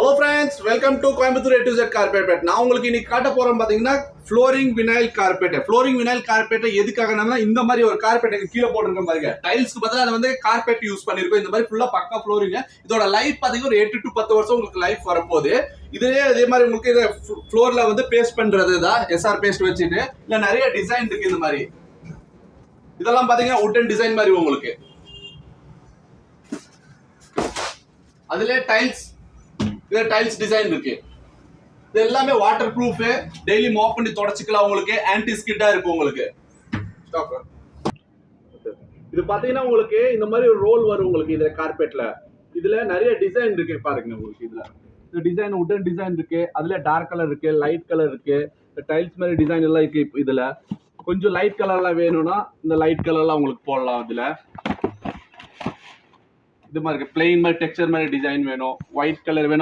Hello friends welcome to Coimbatore எட்டு set carpet நான் உங்களுக்கு இன்னைக்கு காட்ட போறேன் பாத்தீங்கன்னா flooring vinyl carpet flooring vinyl carpet எதுக்காகனா இந்த மாதிரி ஒரு கார்பெட் கீழே போட்டுருக்க பாருங்க. டைல்ஸ்க்கு பதிலாக அதை வந்து கார்பெட் யூஸ் பண்ணிருக்கோம். இந்த மாதிரி ஃபுல்லா பக்கா ஃப்ளோரிங் இதோட லைஃப் பாத்தீங்கன்னா ஒரு எட்டு டு பத்து வருஷம் உங்களுக்கு லைஃப் வரப்போகுது. இதுலேயே அதே மாதிரி உங்களுக்கு இதை ஃப்ளோர்ல வந்து பேஸ்ட் பண்றது தான் எஸ்ஆர் பேஸ்ட் வச்சுட்டு இல்ல நிறைய டிசைன் இருக்கு இந்த மாதிரி. இதெல்லாம் பாத்தீங்கன்னா உட்டன் டிசைன் மாதிரி உங்களுக்கு. அதுல டைல்ஸ் இதில் டைல்ஸ் டிசைன் இருக்கு. இது எல்லாமே வாட்டர் ப்ரூஃப் டெய்லி மாப் பண்ணி தொடச்சிக்கலாம் உங்களுக்கு. ஆன்டி ஸ்கிட்டா இருக்கு உங்களுக்கு. இது பாத்தீங்கன்னா உங்களுக்கு இந்த மாதிரி ஒரு ரோல் வரும் உங்களுக்கு இதுல கார்பெட்ல இதுல நிறைய டிசைன் இருக்கு பாருங்க உங்களுக்கு இதுல. இந்த டிசைன் உடன் டிசைன் இருக்கு. அதுல டார்க் கலர் இருக்கு லைட் கலர் இருக்கு. டைல்ஸ் மாதிரி டிசைன் எல்லாம் இருக்கு இதுல. கொஞ்சம் லைட் கலர்லாம் வேணும்னா இந்த லைட் கலர்லாம் உங்களுக்கு போடலாம் இதுல. இது மாதிரி இருக்கு. பிளெயின் மாதிரி டெக்ஸ்சர் மாதிரி டிசைன் வேணும். ஒயிட் கலர் வேணும்.